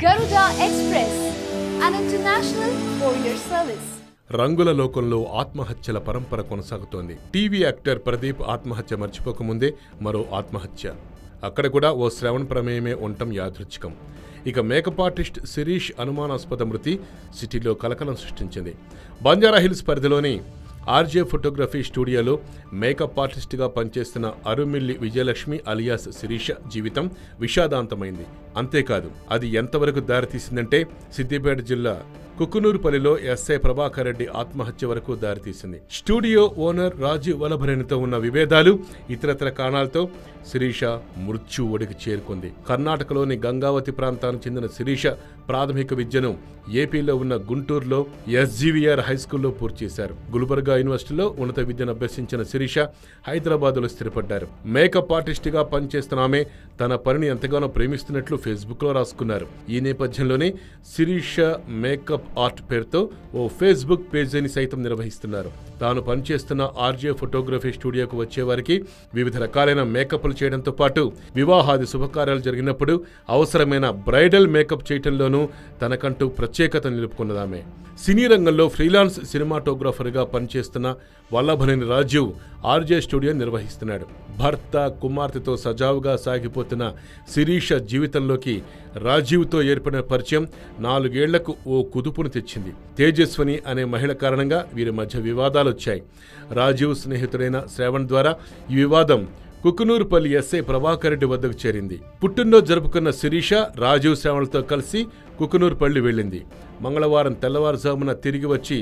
Garuda express and international courier service రంగుల లోకంలో ఆత్మహత్యల పరంపర కొనసాగుతోంది. టీవీ యాక్టర్ ప్రదీప్ ఆత్మహత్య మర్చిపోకముందే మరో ఆత్మహత్య. అక్కడ కూడా ఓ శ్రవణ ప్రమేయమే ఉండటం యాదృచ్ఛికం. ఇక మేకప్ ఆర్టిస్ట్ శిరీష్ అనుమానాస్పద మృతి సిటీలో కలకలం సృష్టించింది. బంజారాహిల్స్ పరిధిలోని ఆర్జే ఫోటోగ్రఫీ స్టూడియోలో మేకప్ ఆర్టిస్ట్గా పనిచేస్తున్న అరుమిల్లి విజయలక్ష్మి అలియాస్ శిరీష జీవితం విషాదాంతమైంది. అంతేకాదు అది ఎంతవరకు దారితీసిందంటే సిద్దిపేట జిల్లా కుకునూరుపల్లిలో ఎస్ఐ ప్రభాకర్ రెడ్డి ఆత్మహత్య వరకు దారితీసింది. స్టూడియో ఓనర్ రాజు వలభరేణితో ఉన్న విభేదాలు ఇతరతర కారణాలతో శిరీష మృత్యు ఒడికి చేరుకుంది. కర్ణాటకలోని గంగావతి ప్రాంతానికి చెందిన శిరీష ప్రాథమిక విద్యను ఏపీలో ఉన్న గుంటూరులో ఎస్జీవీఆర్ హై స్కూల్లో పూర్తి చేశారు. గుల్బర్గా యూనివర్సిటీలో ఉన్నత విద్యను అభ్యసించిన శిరీష హైదరాబాద్లో స్థిరపడ్డారు. మేకప్ ఆర్టిస్ట్గా పనిచేస్తున్న ఆమె తన పనిని ఎంతగానో ప్రేమిస్తున్నట్లు ఫేస్బుక్లో రాసుకున్నారు. ఈ నేపథ్యంలోనే శిరీష మేకప్ ఆర్ట్ పేరుతో ఓ ఫేస్బుక్ పేజీని సైతం నిర్వహిస్తున్నారు. తాను పనిచేస్తున్న ఆర్జే ఫోటోగ్రఫీ స్టూడియోకు వచ్చేవారికి వివిధ రకాలైన మేకప్లు చేయడంతో పాటు వివాహాది శుభకార్యాలు జరిగినప్పుడు అవసరమైన బ్రైడల్ మేకప్ చేయటంలోనూ తనకంటూ ప్రత్యేకత నిలుపుకున్నదామె. సినీ రంగంలో ఫ్రీలాన్స్ సినిమాటోగ్రాఫర్గా పనిచేస్తున్న వల్లభనేని రాజీవ్ ఆర్జే స్టూడియో నిర్వహిస్తున్నాడు. భర్త కుమార్తెతో సజావుగా సాగిపోతున్న శిరీష జీవితంలోకి రాజీవ్తో ఏర్పడిన పరిచయం నాలుగేళ్ళకు ఓ కుదుపును తెచ్చింది. తేజస్వని అనే మహిళ కారణంగా వీరి మధ్య వివాదాలు వచ్చాయి రాజీవ్ స్నేహితుడైన శ్రావణ్ ద్వారా ఈ వివాదం కుకునూరుపల్లి ఎస్ఐ ప్రభాకర్ రెడ్డి వద్దకు చేరింది. పుట్టినరోజు జరుపుకున్న శిరీష రాజీవ్ శ్రావణ్తో కలిసి కుకునూరుపల్లి వెళ్ళింది. మంగళవారం తెల్లవారుజామున తిరిగి వచ్చి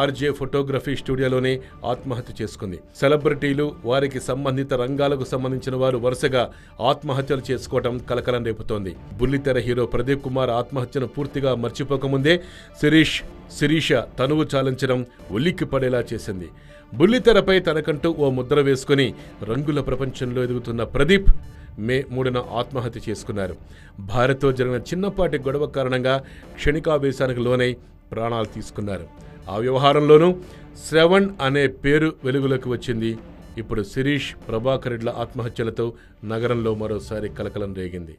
ఆర్జే ఫోటోగ్రఫీ స్టూడియోలోనే ఆత్మహత్య చేసుకుంది. సెలబ్రిటీలు వారికి సంబంధిత రంగాలకు సంబంధించిన వారు వరుసగా ఆత్మహత్యలు చేసుకోవడం కలకలం రేపుతోంది. బుల్లితెర హీరో ప్రదీప్ కుమార్ ఆత్మహత్యను పూర్తిగా మర్చిపోకముందే శిరీష్ శిరీష తనువు చాలించడం ఉలిక్కి పడేలా చేసింది. బుల్లితెరపై తనకంటూ ఓ ముద్ర వేసుకుని రంగుల ప్రపంచంలో ఎదుగుతున్న ప్రదీప్ మే మూడున ఆత్మహత్య చేసుకున్నారు. భారత్తో జరిగిన చిన్నపాటి గొడవ కారణంగా క్షణికావేశానికి లోనై ప్రాణాలు తీసుకున్నారు. ఆ వ్యవహారంలోనూ శ్రవణ్ అనే పేరు వెలుగులోకి వచ్చింది. ఇప్పుడు శిరీష్ ప్రభాకర్ రెడ్ల ఆత్మహత్యలతో నగరంలో మరోసారి కలకలం రేగింది.